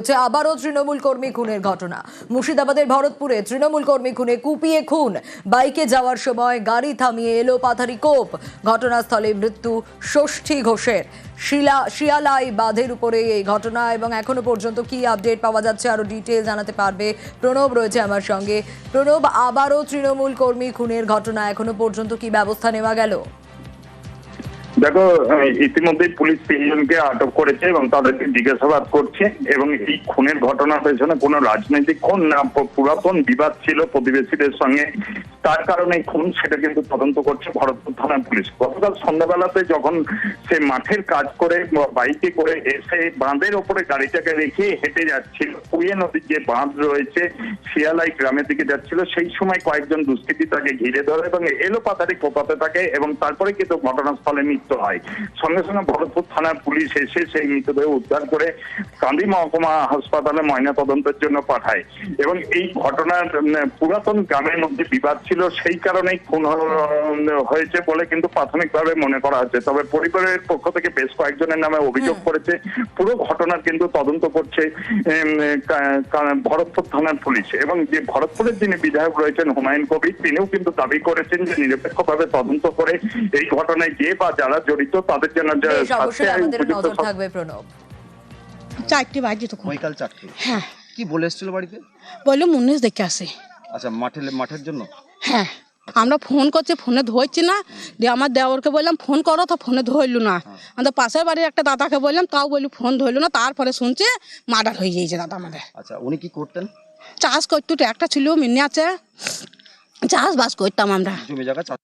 হচ্ছে আবারও তৃণমূল কর্মী খুনের ঘটনা। মুর্শিদাবাদের ভরতপুরে তৃণমূল কর্মী খুনে কুপিয়ে খুন। বাইকে যাওয়ার সময় গাড়ি থামিয়ে এলো পাথারি কোপ। ঘটনাস্থলে মৃত্যু ষষ্ঠী ঘোষের। শিলা, শিয়ালাই বাঁধের উপরে এই ঘটনা এবং এখনও পর্যন্ত কি আপডেট পাওয়া যাচ্ছে আরও ডিটেল জানাতে পারবে প্রণব রয়েছে আমার সঙ্গে। প্রণব, আবারও তৃণমূল কর্মী খুনের ঘটনা, এখনও পর্যন্ত কি ব্যবস্থা নেওয়া গেল? দেখো ইতিমধ্যে পুলিশ তিনজনকে আটক করেছে এবং তাদেরকে জিজ্ঞাসাবাদ করছে এবং এই খুনের ঘটনার পেছনে কোনো রাজনৈতিক খুন না, পুরাতন বিবাদ ছিল প্রতিবেশীদের সঙ্গে। তার কারণে খুন সেটা কিন্তু তদন্ত করছে ভরতপুর থানার পুলিশ। গতকাল সন্ধ্যাবেলাতে যখন সে মাঠের কাজ করে বাইকে করে এসে বাঁধের ওপরে গাড়িটাকে রেখে হেঁটে যাচ্ছিল কুয়ে নদীর যে বাঁধ রয়েছে শিয়ালাই গ্রামের দিকে যাচ্ছিল, সেই সময় কয়েকজন দুষ্কৃতী তাকে ঘিরে ধরে এবং এলো পাতারি কোপাতে থাকে এবং তারপরে কিন্তু ঘটনাস্থলে মৃত্যু হয়। সঙ্গে সঙ্গে ভরতপুর থানার পুলিশ এসে সেই মৃতদেহ উদ্ধার করে কান্দি মহকুমা হাসপাতালে ময়না তদন্তের জন্য পাঠায়। এবং এই ঘটনার পুরাতন গ্রামের মধ্যে বিবাদ ছিল সেই কারণেই খুন হয়েছে বলে কিন্তু প্রাথমিকভাবে মনে করা হচ্ছে। তবে পরিবারের পক্ষ থেকে বেশ কয়েকজনের নামে অভিযোগ করেছে। পুরো ঘটনার কিন্তু তদন্ত করছে ভরতপুর থানার পুলিশ। এবং যে ভরতপুরের যিনি বিধায়ক রয়েছেন হুমায়ুন কবির তিনিও কিন্তু দাবি করেছেন যে নিরপেক্ষভাবে তদন্ত করে এই ঘটনায় যে বা যারা জড়িত তাদের জন্য নজর থাকবে প্রণব। চারটে বাজে তখন। বৈকাল চারটে। হ্যাঁ। কি বলে এসেছিল বাড়িতে? বলল মুনিশ দেখে আসে। আচ্ছা মাঠে মাঠের জন্য? হ্যাঁ আমরা ফোন করছি ফোনে ধরছি না। দিয়ে আমার দেওরকে বললাম ফোন করো তো ফোনে ধরল না। আমাদের পাশের বাড়ির একটা দাদাকে বললাম তাও বলি ফোন ধরল না। তারপরে শুনছে মার্ডার হয়ে গিয়েছে দাদা আমাদের। আচ্ছা উনি কি করতেন? চাষ করতো একটা ছিল মিনি আছে। চাষবাস করতাম আমরা। জমি জায়গা চাষ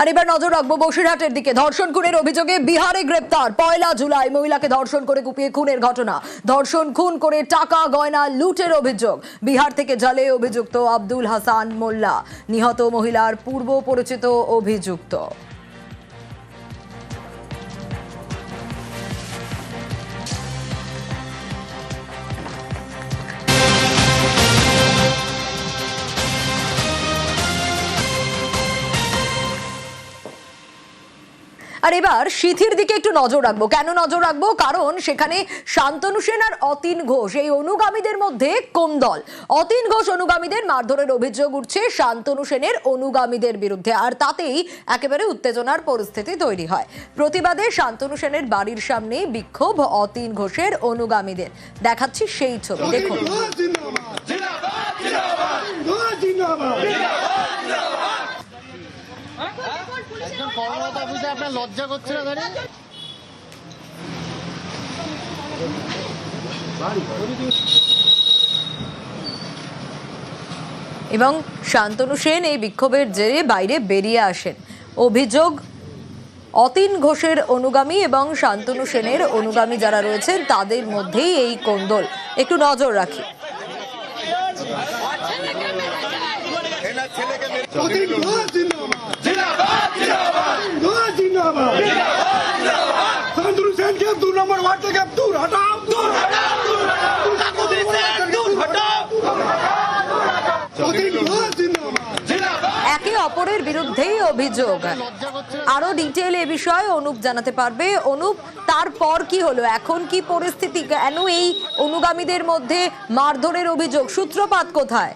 আর এবার নজর রাখব বসিরহাটের দিকে। ধর্ষণ খুনের অভিযোগে বিহারে গ্রেপ্তার। পয়লা জুলাই মহিলাকে ধর্ষণ করে কুপিয়ে খুনের ঘটনা। ধর্ষণ, খুন করে টাকা, গয়না, লুটের অভিযোগ। বিহার থেকে জালে অভিযুক্ত আব্দুল হাসান মোল্লা। নিহত মহিলার পূর্ব পরিচিত অভিযুক্ত। আর এবার সিথির দিকে একটু নজর রাখব কেন নজর রাখব কারণ সেখানে শান্তনু সেন আর অতীন ঘোষ এই অনুগামীদের মধ্যে কোন দল অতীন ঘোষ অনুগামীদের মারধরের অভিযোগ উঠছে শান্তনু সেনের অনুগামীদের বিরুদ্ধে আর তাতেই একেবারে উত্তেজনার পরিস্থিতি তৈরি হয় প্রতিবাদে শান্তনু সেনের বাড়ির সামনে বিক্ষোভ অতীন ঘোষের অনুগামীদের দেখাচ্ছি সেই ছবি দেখুন একজন কর্মরত অফিসে আপনার লজ্জা করছে না দাঁড়িয়ে এবং শান্তনু সেন এই বিক্ষোভের জেরে বাইরে বেরিয়ে আসেন। অভিযোগ অতীন ঘোষের অনুগামী এবং শান্তনু সেনের অনুগামী যারা রয়েছেন তাদের মধ্যেই এই কোন্দল। একটু নজর রাখি। ওয়ার্ড থেকে দূর হটাও দূর হটাও দূর হটাও। দূর হটাও। অতীন ঘোষ জিন্দাবাদ। একে অপরের বিরুদ্ধেই অভিযোগ। আরও ডিটেল এ বিষয়ে অনুপ জানাতে পারবে। অনুপ তারপর কি হলো? এখন কি পরিস্থিতি? কেন এই অনুগামীদের মধ্যে মারধরের অভিযোগ? সূত্রপাত কোথায়?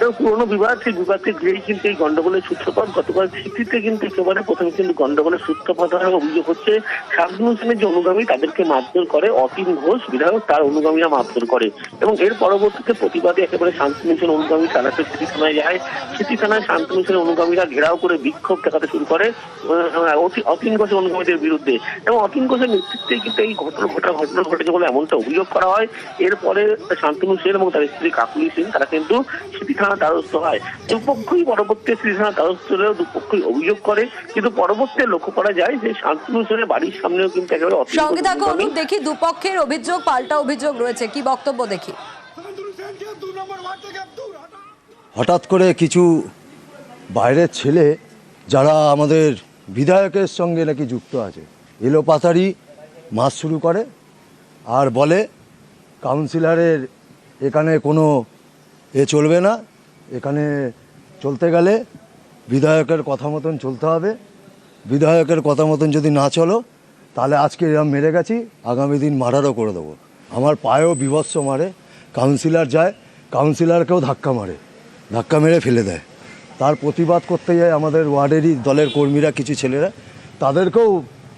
তো পুরোনো বিবাদ সেই বিবাদকে ঘিরেই কিন্তু এই গন্ডগোলের সূত্রপাত। গতকাল স্মৃতিতে কিন্তু একেবারে প্রথমে কিন্তু গন্ডগোলের সূত্রপাত হওয়ার অভিযোগ হচ্ছে শান্তনু সেনের যে অনুগামী তাদেরকে মারধর করে অতীন ঘোষ, বিধায়ক তার অনুগামীরা মারধর করে। এবং এর পরবর্তীতে প্রতিবাদে একেবারে শান্তনু সেন অনুগামী তারাতে স্মৃতি থানায় যায়। স্মৃতি থানায় শান্তনু সেনের অনুগামীরা ঘেরাও করে বিক্ষোভ দেখাতে শুরু করে অতীন ঘোষের অনুগামীদের বিরুদ্ধে। এবং অতীন ঘোষের নেতৃত্বে কিন্তু এই ঘটনা ঘটা ঘটনা ঘটেছে বলে এমনটা অভিযোগ করা হয়। এরপরে শান্তনু সেন এবং তার স্ত্রী কাকুলি সেন, তারা কিন্তু স্মৃতি থানা দ্বারস্থ হয়। দুপক্ষই পরবর্তী থানা দ্বারস্থ হলেও দুপক্ষই অভিযোগ করে কিন্তু পরবর্তী লক্ষ্য করা যায় যে শান্তনু সেনের বাড়ির সামনেও কিন্তু একেবারে সঙ্গে থাকো অনুপ দেখি দুপক্ষের অভিযোগ পাল্টা অভিযোগ রয়েছে। কি বক্তব্য দেখি? হঠাৎ করে কিছু বাইরের ছেলে যারা আমাদের বিধায়কের সঙ্গে নাকি যুক্ত আছে এলো পাতারি মাস শুরু করে আর বলে কাউন্সিলরের এখানে কোনো এ চলবে না এখানে চলতে গেলে বিধায়কের কথা মতন চলতে হবে। বিধায়কের কথা মতন যদি না চলো তাহলে আজকে এরম মেরে গেছি আগামী দিন মারারও করে দেবো। আমার পায়েও বিভৎস মারে কাউন্সিলর যায় কাউন্সিলরকেও ধাক্কা মারে ধাক্কা মেরে ফেলে দেয়। তার প্রতিবাদ করতে যায় আমাদের ওয়ার্ডেরই দলের কর্মীরা কিছু ছেলেরা তাদেরকেও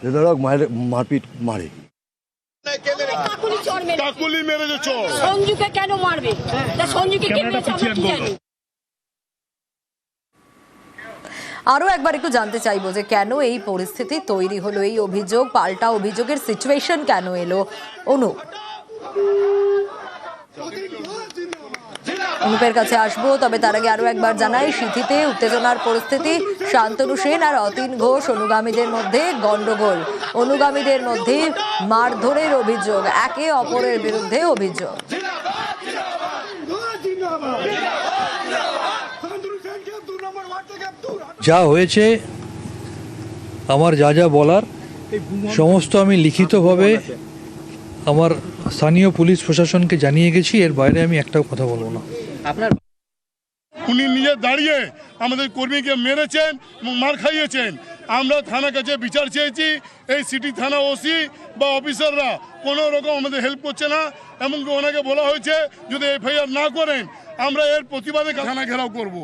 বেধরক মায়ের মারপিট মারে। কাকুলি চর কাকুলি মেরেছে চোর। সঞ্জুকে কেন মারবে? তা সঞ্জুকে কে মেরেছে আমরা কি জানি? আরও একবার একটু জানতে চাইব যে কেন এই পরিস্থিতি তৈরি হলো, এই অভিযোগ, পাল্টা অভিযোগের সিচুয়েশন কেন এলো? অনুপ। অনুপের কাছে আসব, তবে তার আগে আরও একবার জানাই, সিথিতে উত্তেজনার পরিস্থিতি, শান্তনু সেন আর অতীন ঘোষ অনুগামীদের মধ্যে গন্ডগোল অনুগামীদের মধ্যে মারধরের অভিযোগ, একে অপরের বিরুদ্ধে অভিযোগ জিন্দাবাদ শান্তনু সেনকে দু নম্বর ওয়ার্ড থেকে দূর হটাও। যা হয়েছে আমার যা যা বলার সমস্ত আমি লিখিতভাবে আমার স্থানীয় পুলিশ প্রশাসনকে জানিয়ে গেছি এর বাইরে আমি একটাও কথা বলব না। আপনার উনি নিজে দাঁড়িয়ে আমাদের কর্মীকে মেরেছেন এবং মার খাইয়েছেন। আমরা থানা কাছে বিচার চেয়েছি এই সিটি থানা ওসি বা অফিসাররা কোনো রকম আমাদের হেল্প করছে না। এমনকি ওনাকে বলা হয়েছে যদি এফআইআর না করেন আমরা এর প্রতিবাদে থানা ঘেরাও করব।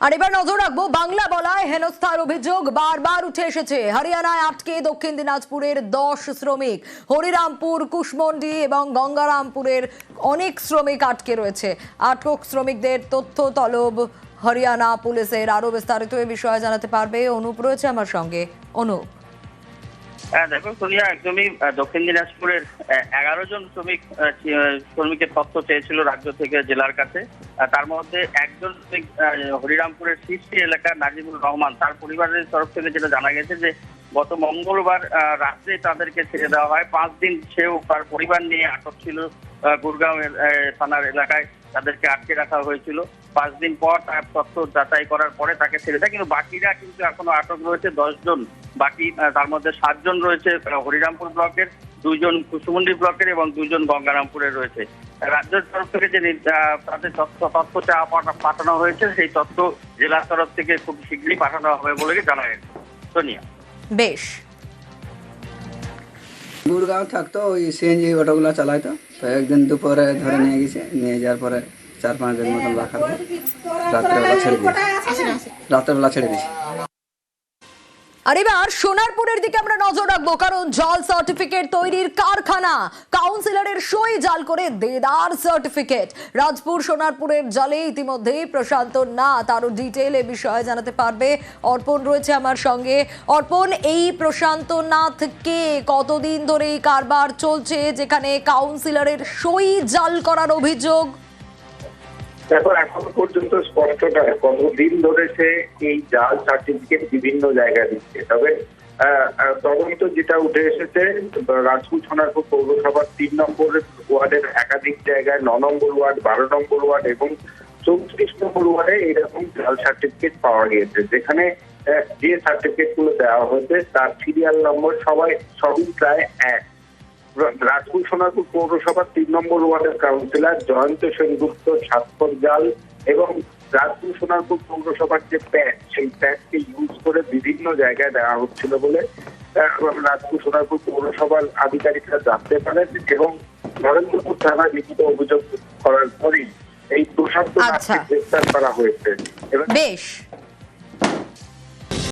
আর এবার নজর রাখব বাংলা বলায় হেনস্থার অভিযোগ বারবার উঠে এসেছে। হরিয়ানায় আটকে দক্ষিণ দিনাজপুরের দশ শ্রমিক। হরিরামপুর, কুশমন্ডি এবং গঙ্গারামপুরের অনেক শ্রমিক আটকে রয়েছে। আটক শ্রমিকদের তথ্য তলব হরিয়ানা পুলিশের। আরও বিস্তারিত এ বিষয়ে জানাতে পারবে অনুপ রয়েছে আমার সঙ্গে। অনুপ। দেখো সোনিয়া একদমই দক্ষিণ দিনাজপুরের এগারো জন শ্রমিক শ্রমিকের তথ্য চেয়েছিল রাজ্য থেকে জেলার কাছে। তার মধ্যে একজন শ্রমিক হরিরামপুরের সৃষ্টি এলাকার নাজিমুল রহমান তার পরিবারের তরফ থেকে যেটা জানা গেছে যে গত মঙ্গলবার রাত্রে তাদেরকে ছেড়ে দেওয়া হয়। পাঁচ দিন সেও তার পরিবার নিয়ে আটক ছিল আহ, গুরগাঁও এর, থানার এলাকায় তাদেরকে আটকে রাখা হয়েছিল। পাঁচ দিন পর তার তথ্য যাচাই করার পরে তাকে ছেড়ে দেয়। কিন্তু বাকিরা কিন্তু এখনও আটক রয়েছে দশজন। বাকি তার মধ্যে সাতজন রয়েছে হরিরামপুর ব্লকের দুইজন কুসুমন্ডি ব্লকের এবং দুইজন গঙ্গারামপুরের রয়েছে। রাজ্যের তরফ থেকে যে তাদের তথ্য পাঠানো হয়েছে সেই তথ্য জেলার তরফ থেকে খুব শীঘ্রই পাঠানো হবে বলে জানা গেছে। সোনিয়া। বেশ। গুড়গাঁও থাকতো ওই সিএনজি অটোগুলো চালাইতো তো একদিন দুপুরে ধরে নিয়ে গেছে নিয়ে যাওয়ার পরে চার পাঁচ দিন মতন রাখার রাত্রেবেলা ছেড়ে দিয়েছে। রাত্রেবেলা ছেড়ে দিয়েছে। আর এবার সোনারপুরের দিকে আমরা নজর রাখব, কারণ জল সার্টিফিকেট তৈরির কারখানা। কাউন্সিলরের সই জাল করে দেদার সার্টিফিকেট রাজপুর সোনারপুরের জলে ইতিমধ্যেই প্রশান্ত নাথ। আরও ডিটেল এ বিষয়ে জানাতে পারবে অর্পণ রয়েছে আমার সঙ্গে। অর্পণ, এই প্রশান্ত নাথ কে? কতদিন ধরে এই কারবার চলছে, যেখানে কাউন্সিলরের সই জাল করার অভিযোগ? দেখো, এখনও পর্যন্ত স্পষ্ট কতদিন ধরে সে এই জাল সার্টিফিকেট বিভিন্ন জায়গায় দিচ্ছে। তবে তদন্ত যেটা উঠে এসেছে রাজপুর সোনারপুর পৌরসভার তিন নম্বর ওয়ার্ডের একাধিক জায়গায়, ন নম্বর ওয়ার্ড, বারো নম্বর ওয়ার্ড এবং চৌত্রিশ নম্বর ওয়ার্ডে এরকম জাল সার্টিফিকেট পাওয়া গিয়েছে। যেখানে যে সার্টিফিকেটগুলো দেওয়া হয়েছে, তার সিরিয়াল নম্বর সবাই, সবই প্রায় এক। রাজপুর সোনারপুর পৌরসভার তিন নম্বর ওয়ার্ডের কাউন্সিলর জয়ন্ত সেনগুপ্ত স্বাক্ষর জাল এবং রাজপুর সোনারপুর পৌরসভার যে প্যাড সেই প্যাডকে ইউজ করে বিভিন্ন জায়গায় দেওয়া হচ্ছিল বলে রাজপুর সোনারপুর পৌরসভার আধিকারিকরা জানতে পারেন এবং নরেন্দ্রপুর থানায় লিখিত অভিযোগ করার পরেই এই প্রশান্ত আচ্ছা। গ্রেফতার করা হয়েছে এবং বেশ